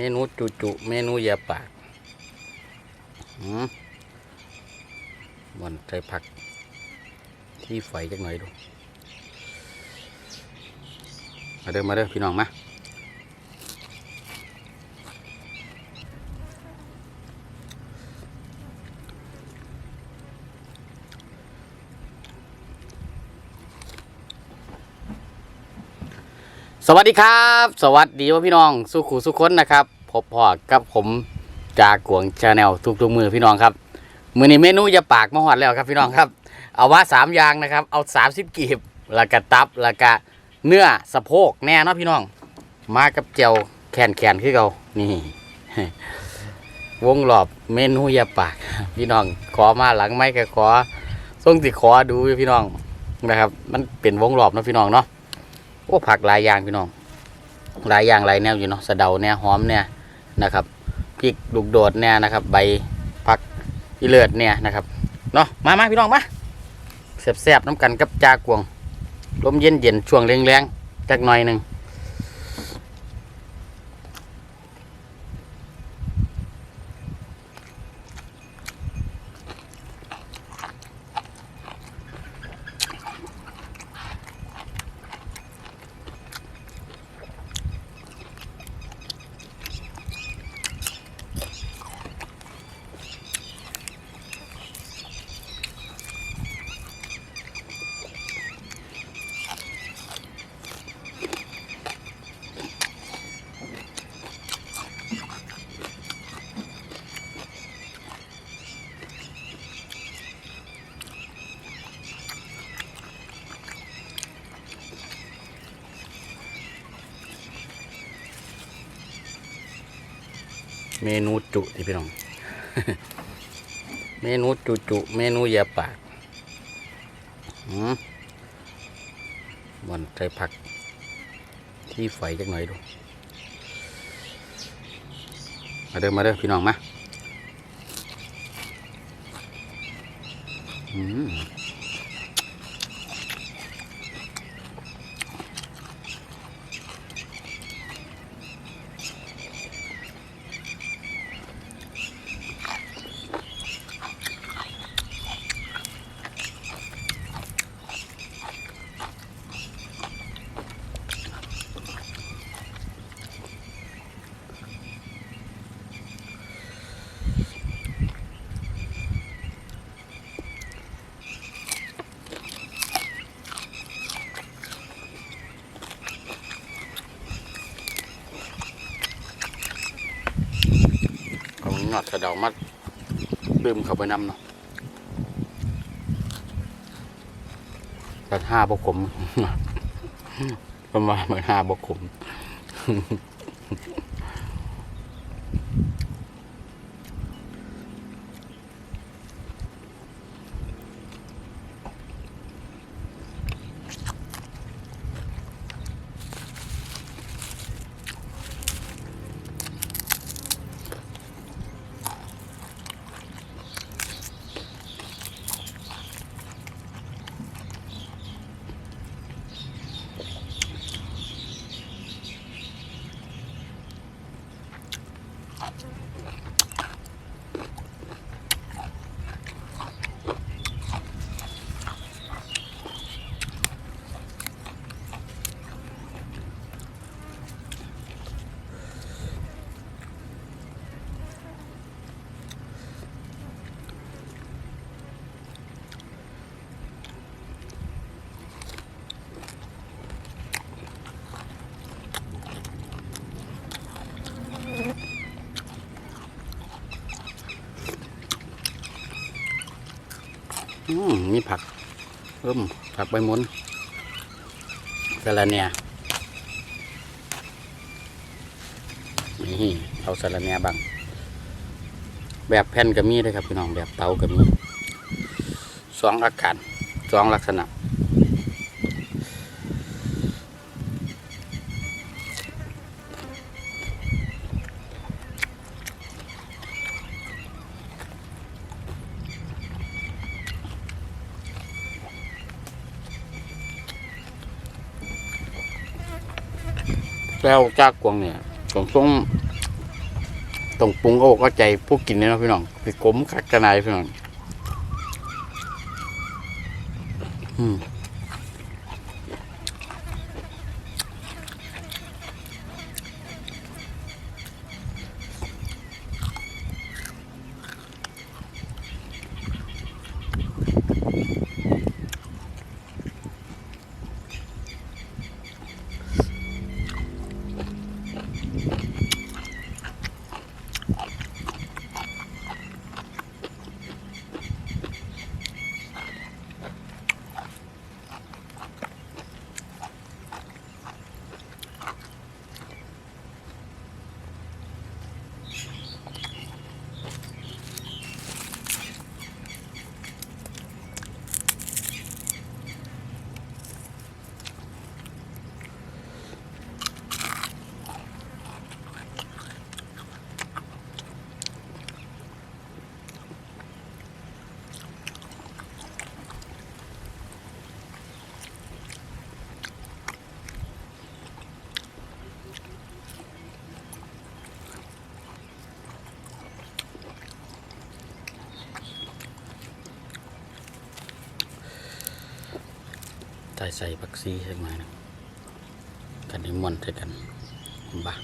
เมนูจุจุเมนูยาปากอืมมันใส่ผักที่ไฟจักหน่อยดู มาเด้อมาเด้อพี่น้องมา สวัสดีครับ สวัสดีว่าพี่น้องสุขุสุขคนนะครับพบพอกับผมจากกวงชาแนลทุกๆมือพี่น้องครับมือนี้เมนูจะปากมาหอดแล้วครับพี่น้องครับ เอาว่าสามอย่างนะครับ เอาสามสิบกีบแล้วก็ตับแล้วก็เนื้อสะโพกแน่นะพี่น้อง มากับเจียวแขนแขนๆคือเขานี่ วงรอบเมนูอยาปาก พี่น้องขอมาหลังไม่ก็ขอส่งสิขอดูอดูพี่น้องนะครับ มันเป็นวงรอบนะพี่น้องเนาะ โอ้ผักหลายอย่างพี่น้องหลายอย่างหลายแนวอยู่เนาะสะเดาเนี่ยหอมเนี่ยนะครับพริกลูกโดดเนี่ยนะครับ ใบผักอีเลือดเนี่ยนะครับเนาะมามาพี่น้องมาแสบๆน้ำกันกับจากวงลมเย็นเย็นช่วงแรงๆจักหน่อยหนึ่ง เมนูจุที่พี่น้อง เมนูจุจุเมนูยาปากอืมมันใส่ผัก ที่ไฟจักหน่อยดู มาเด้อมาเด้อพี่น้องมา อืม หนอดกระเดามัดลืมเข้าไปน้ำเนาะแต่ห้าบกขมประมาณเหมือนห้าบกขม นี่ผักเอิ่มผักใบมุนสะระเนียนี่เอาสะระเนียบัง แบบแผ่นก็มีเลยครับพี่น้องแบบเตาก็มีสองอาการสองลักษณะ วจากกวางเนี่ยของทรงตรงปรุงก็อกก็ใจผู้กินเนี่ยนะพี่น้องคือกลมขัดกระนายพี่น้องอืม ใส่ใส่ผักซีใส่มานะกันให้มันใส่กันบ้า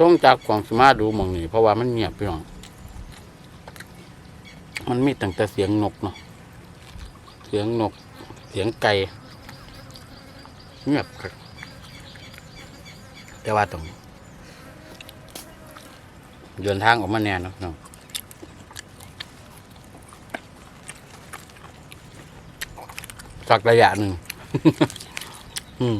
ช่วงจากกวางสมาดูมองนี่เพราะว่ามันเงียบพี่น้อง มันมีตั้งแต่เสียงนกเนาะ เสียงนก เสียงไก่ เงียบครับ แต่ว่าต้องเดินทางออกมาแน่เนาะน้องสักระยะหนึ่ง อืม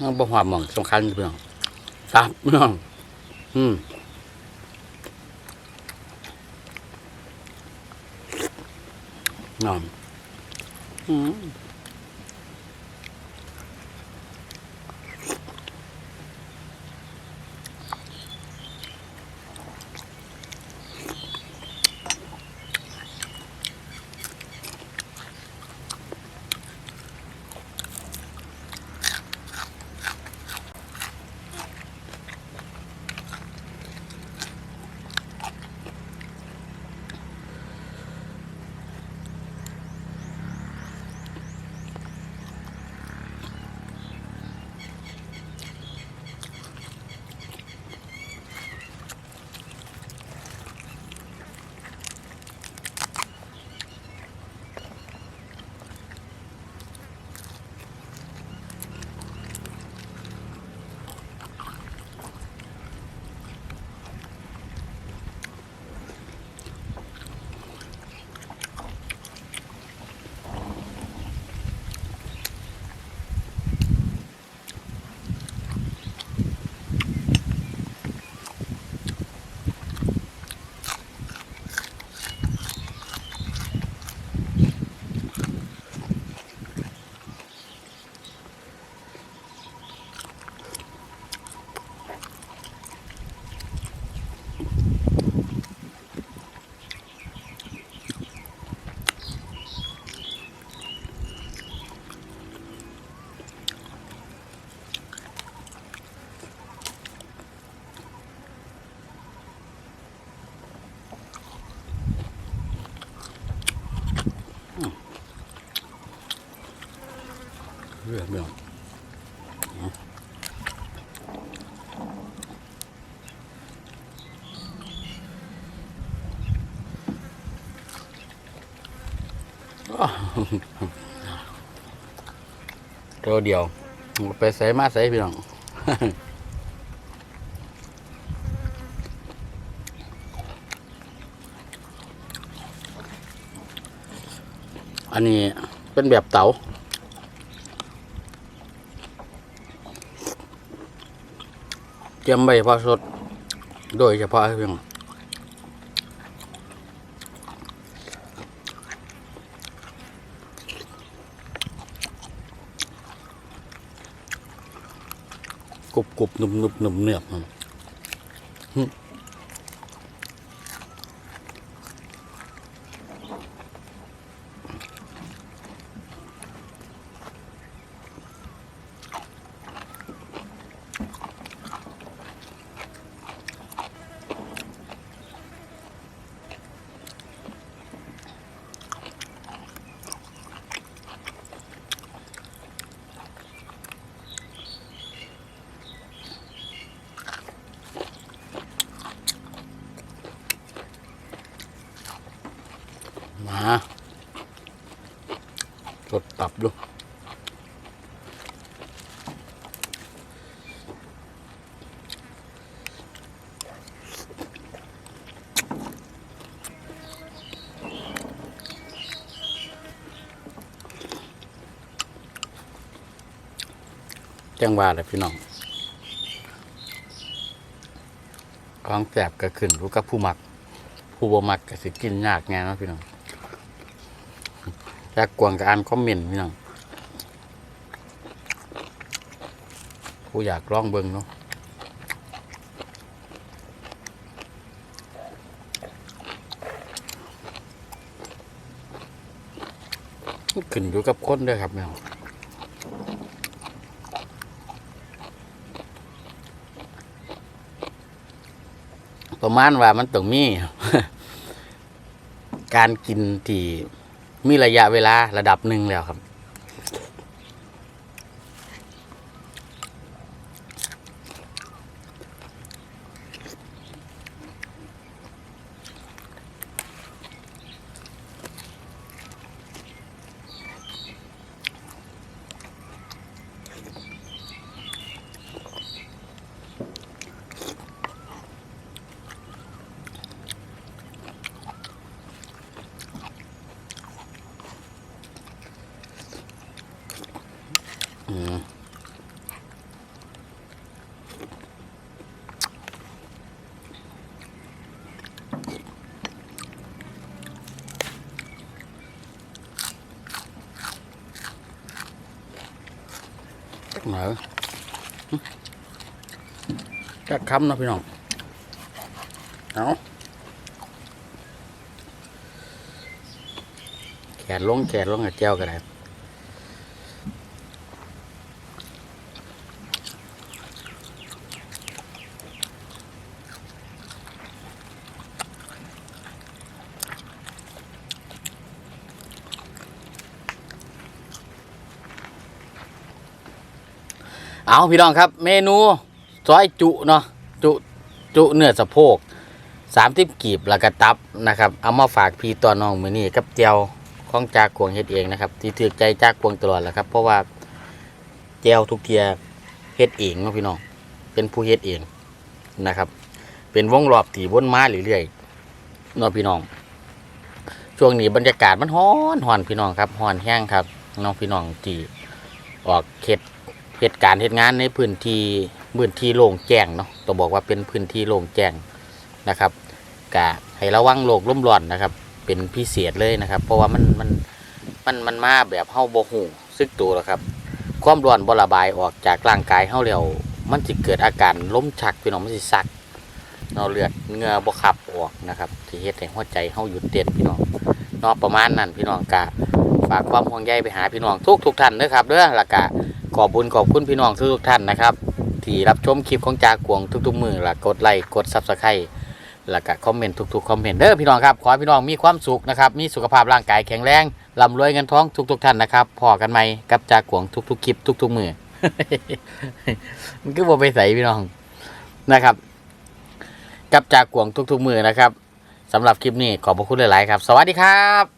มันบ่หอมหมองสำคัญเพื่อนตับเพื่อนอืมนอนอืม ตัวเดียว ไปใส่มาใส่พี่น้องอันนี้เป็นแบบเต๋าเตรียมใบพอสด โดยเฉพาะเพียง กรุบกรุบหนุบหนุบหนุบเนือบมันหึมาสดตับดู จังหวะเลยพี่น้องของแสบก็ขึ้นรู้กับผู้มัก ผู้บ่มักก็สิกินยากไงนะพี่น้องจากกวงกับอ่านคอมเมนต์พี่น้องผู้อยากลองเบิ่งเนาะขึ้นอยู่กับคนด้วยครับพี่ ประมาณว่ามันต้องมี การกินที่มีระยะเวลาระดับหนึ่งแล้วครับ หน่อยจะค้ำนะพี่น้อง เอาแขนลงแขนลงกับเจ้าก็ได้ เอาพี่น้องครับเมนูซอยจุเนาะจุจุเนื้อสะโพกสามทิบกีบแล้วก็ตับนะครับเอามาฝากพี่ตัวน้องมือนี้กับเจียวของจากกวงเฮ็ดเองนะครับ ที่ถือใจจากกวงตลอดแหละครับ เพราะว่าเจียวทุกเทียเฮ็ดเองเนาะพี่น้องเป็นผู้เฮ็ดเองนะครับ เป็นวงรอบที่วนมาเรื่อยๆเนาะพี่น้องช่วงนี้บรรยากาศมันฮ้อนฮ้อนพี่น้องครับฮ้อนแห้งครับน้องพี่น้องที่ออกเขต เหตุการณ์เหตุงานในพื้นที่พื้นที่โล่งแจ้งเนาะต้องบอกว่าเป็นพื้นที่โล่งแจ้งนะครับกะให้ระวังโรคร่มร้อนนะครับ เป็นพิเศษเลยนะครับ เพราะว่ามันมันมันมันมาแบบเฮาบ่ฮู้ซึกตัวหรอกครับ ความร้อนบ่ระบายออกจากร่างกายเฮาแล้วมันสิเกิดอาการล้มชักพี่น้องมันสิซักเราเลือดเงือบ่ขับออกนะครับที่เฮ็ดให้หัวใจเฮาหยุดเต้นพี่น้องนอกประมาณนั้นพี่น้องกะฝากความห่วงใยไปหาพี่น้องทุกทุกท่านเด้อครับเด้อล้วก็ ขอบคุญขอบคุณพี่น้องทุกท่านนะครับ ที่รับชมคลิปของจากวงทุกๆมือแล้วกดไลค์กด Subscribe แล้วก็คอมเมนต์ทุกๆคอมเมนต์เด้อพี่น้องครับขอให้พี่น้องมีความสุขนะครับมีสุขภาพร่างกายแข็งแรงร่ำรวยเงินทองทุกๆท่านนะครับพอกันไหมกับจากวงทุกๆคลิปทุกๆมือ มันก็บ่ไปใส่พี่น้องนะครับ กับจากกวงทุกๆมือนะครับสำหรับคลิปนี้ขอบพระคุณหลายๆครับ สวัสดีครับ